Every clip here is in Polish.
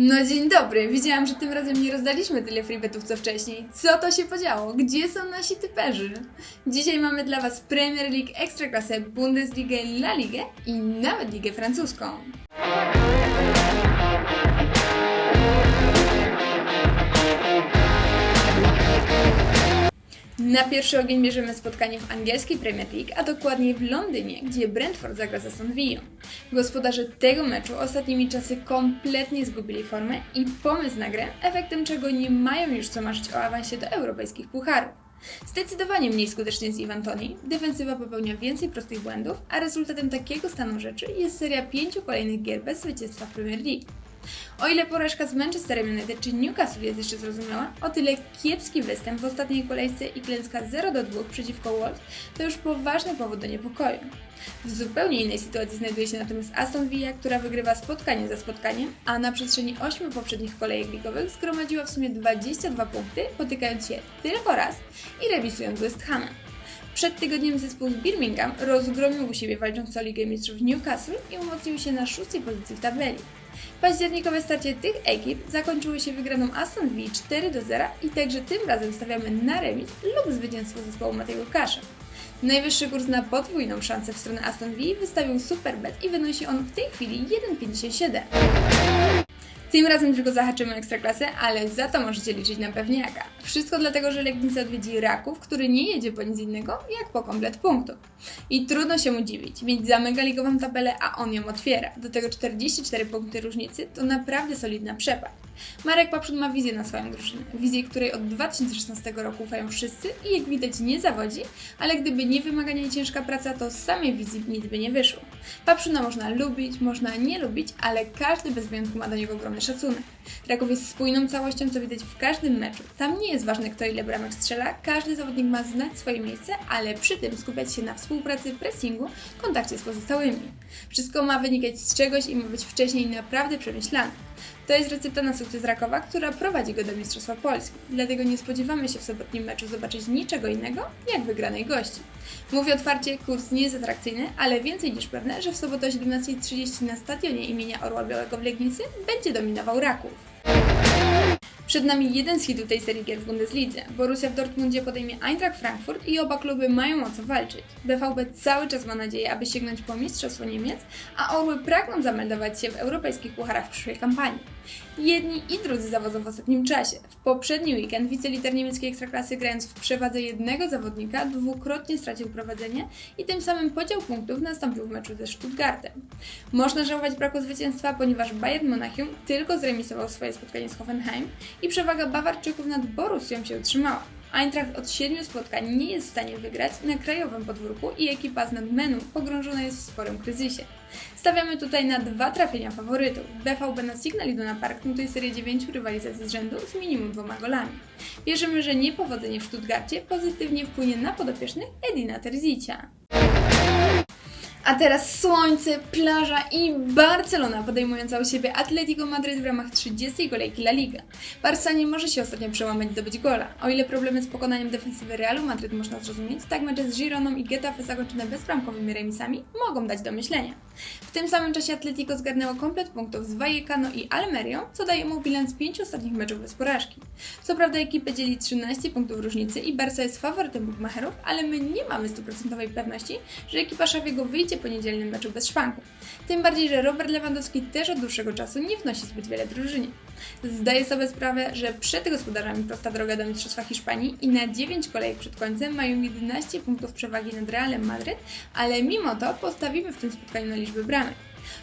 No dzień dobry, widziałam, że tym razem nie rozdaliśmy tyle freebetów co wcześniej. Co to się podziało? Gdzie są nasi typerzy? Dzisiaj mamy dla Was Premier League, Ekstraklasę, Bundesligę, La Ligę i nawet Ligę Francuską. Na pierwszy ogień bierzemy spotkanie w angielskiej Premier League, a dokładniej w Londynie, gdzie Brentford zagra z Aston Villa. Gospodarze tego meczu ostatnimi czasy kompletnie zgubili formę i pomysł na grę, efektem czego nie mają już co marzyć o awansie do europejskich pucharów. Zdecydowanie mniej skutecznie z Ivan Toni, defensywa popełnia więcej prostych błędów, a rezultatem takiego stanu rzeczy jest seria pięciu kolejnych gier bez zwycięstwa w Premier League. O ile porażka z Manchesterem United czy Newcastle jest jeszcze zrozumiała, o tyle kiepski występ w ostatniej kolejce i klęska 0 do 2 przeciwko Wolves to już poważny powód do niepokoju. W zupełnie innej sytuacji znajduje się natomiast Aston Villa, która wygrywa spotkanie za spotkaniem, a na przestrzeni 8 poprzednich kolejek ligowych zgromadziła w sumie 22 punkty, potykając się tylko raz i remisując West Hamem. Przed tygodniem zespół z Birmingham rozgromił u siebie walczącą Ligę Mistrzów Newcastle i umocnił się na szóstej pozycji w tabeli. Październikowe starcie tych ekip zakończyły się wygraną Aston Villa 4 do 0 i także tym razem stawiamy na remis lub zwycięstwo zespołu Matej Łukasza. Najwyższy kurs na podwójną szansę w stronę Aston Villa wystawił Superbet i wynosi on w tej chwili 1,57. Tym razem tylko zahaczymy ekstraklasę, ale za to możecie liczyć na pewniaka. Wszystko dlatego, że Legnica odwiedzi Raków, który nie jedzie po nic innego, jak po komplet punktów. I trudno się mu dziwić, mieć za megaligową tabelę, a on ją otwiera. Do tego 44 punkty różnicy to naprawdę solidna przepaść. Marek Papszun ma wizję na swoją drużynę. Wizję, której od 2016 roku ufają wszyscy i jak widać nie zawodzi, ale gdyby nie wymagania i ciężka praca, to z samej wizji nic by nie wyszło. Papszuna można lubić, można nie lubić, ale każdy bez wyjątku ma do niego ogromny szacunek. Raków jest spójną całością, co widać w każdym meczu. Tam nie jest ważne, kto ile bramek strzela, każdy zawodnik ma znać swoje miejsce, ale przy tym skupiać się na współpracy, pressingu, kontakcie z pozostałymi. Wszystko ma wynikać z czegoś i ma być wcześniej naprawdę przemyślane. To jest recepta na sukces Rakowa, która prowadzi go do Mistrzostwa Polski. Dlatego nie spodziewamy się w sobotnim meczu zobaczyć niczego innego, jak wygranej gości. Mówię otwarcie, kurs nie jest atrakcyjny, ale więcej niż pewne, że w sobotę o 17.30 na stadionie imienia Orła Białego w Legnicy będzie dominował Raków. Przed nami jeden z hitów tej serii gier w Bundeslidze. Borussia w Dortmundzie podejmie Eintracht Frankfurt i oba kluby mają o co walczyć. BVB cały czas ma nadzieję, aby sięgnąć po Mistrzostwo Niemiec, a Orły pragną zameldować się w europejskich pucharach w przyszłej kampanii. Jedni i drudzy zawodzą w ostatnim czasie. W poprzedni weekend wicelider niemieckiej ekstraklasy grając w przewadze jednego zawodnika dwukrotnie stracił prowadzenie i tym samym podział punktów nastąpił w meczu ze Stuttgartem. Można żałować braku zwycięstwa, ponieważ Bayern Monachium tylko zremisował swoje spotkanie z Hoffenheim i przewaga Bawarczyków nad Borussią się utrzymała. Eintracht od siedmiu spotkań nie jest w stanie wygrać na krajowym podwórku i ekipa z nadmenu pogrążona jest w sporym kryzysie. Stawiamy tutaj na dwa trafienia faworytów. BVB na Signal Iduna Park notuje serię 9 rywalizacji z rzędu z minimum dwoma golami. Wierzymy, że niepowodzenie w Stuttgarcie pozytywnie wpłynie na podopiecznych Edina Terzicia. A teraz słońce, plaża i Barcelona podejmująca u siebie Atletico Madryt w ramach 30 kolejki La Liga. Barca nie może się ostatnio przełamać zdobyć gola. O ile problemy z pokonaniem defensywy Realu Madryt można zrozumieć, tak mecze z Gironą i Getafe zakończone bezbramkowymi remisami mogą dać do myślenia. W tym samym czasie Atletico zgarnęło komplet punktów z Vallecano i Almerią, co daje mu bilans pięciu ostatnich meczów bez porażki. Co prawda ekipę dzieli 13 punktów różnicy i Barca jest faworytem bookmacherów, ale my nie mamy stuprocentowej pewności, że ekipa Szawiego wyjdzie po niedzielnym meczu bez szwanku. Tym bardziej, że Robert Lewandowski też od dłuższego czasu nie wnosi zbyt wiele drużynie. Zdaję sobie sprawę, że przed gospodarzami prosta droga do Mistrzostwa Hiszpanii i na 9 kolejek przed końcem mają 11 punktów przewagi nad Realem Madryt, ale mimo to postawimy w tym spotkaniu na liczbę bramek.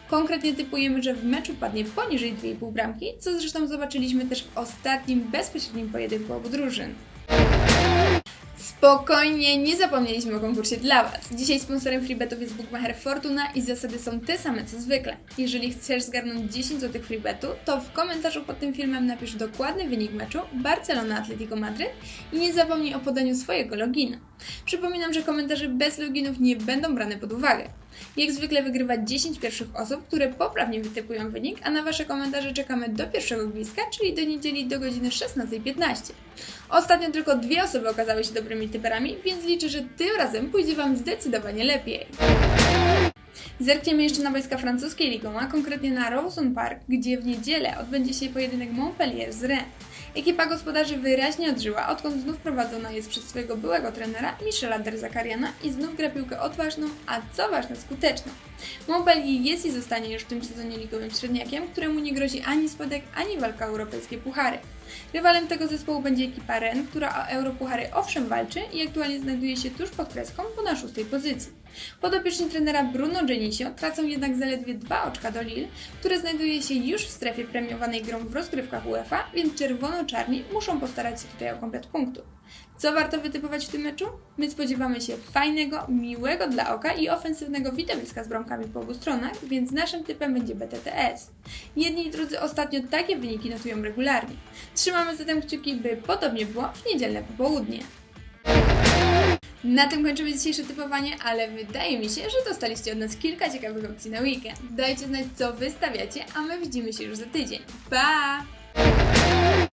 Konkretnie typujemy, że w meczu padnie poniżej 2,5 bramki, co zresztą zobaczyliśmy też w ostatnim bezpośrednim pojedynku obu drużyn. Spokojnie, nie zapomnieliśmy o konkursie dla Was. Dzisiaj sponsorem freebetów jest Bookmacher Fortuna i zasady są te same co zwykle. Jeżeli chcesz zgarnąć 10 zł freebetu, to w komentarzu pod tym filmem napisz dokładny wynik meczu Barcelona Atletico Madryt i nie zapomnij o podaniu swojego logina. Przypominam, że komentarze bez loginów nie będą brane pod uwagę. Jak zwykle wygrywa 10 pierwszych osób, które poprawnie wytypują wynik, a na Wasze komentarze czekamy do pierwszego gwizdka, czyli do niedzieli do godziny 16.15. Ostatnio tylko dwie osoby okazały się dobrymi typerami, więc liczę, że tym razem pójdzie Wam zdecydowanie lepiej. Zerkniemy jeszcze na wojska francuskiej ligą, a konkretnie na Rosen Park, gdzie w niedzielę odbędzie się pojedynek Montpellier z Rennes. Ekipa gospodarzy wyraźnie odżyła, odkąd znów prowadzona jest przez swojego byłego trenera Michela Derzakariana i znów gra piłkę odważną, a co ważne skuteczną. Montpellier jest i zostanie już w tym sezonie ligowym średniakiem, któremu nie grozi ani spadek, ani walka o europejskie puchary. Rywalem tego zespołu będzie ekipa Rennes, która o europuchary owszem walczy i aktualnie znajduje się tuż pod kreską, bo na szóstej pozycji. Podopieczni trenera Bruno Genisio tracą jednak zaledwie dwa oczka do Lille, które znajduje się już w strefie premiowanej grą w rozgrywkach UEFA, więc czerwono-czarni muszą postarać się tutaj o komplet punktów. Co warto wytypować w tym meczu? My spodziewamy się fajnego, miłego dla oka i ofensywnego widowiska z bramkami po obu stronach, więc naszym typem będzie BTTS. Jedni i drudzy ostatnio takie wyniki notują regularnie. Trzymamy zatem kciuki, by podobnie było w niedzielne popołudnie. Na tym kończymy dzisiejsze typowanie, ale wydaje mi się, że dostaliście od nas kilka ciekawych opcji na weekend. Dajcie znać, co wystawiacie, a my widzimy się już za tydzień. Pa!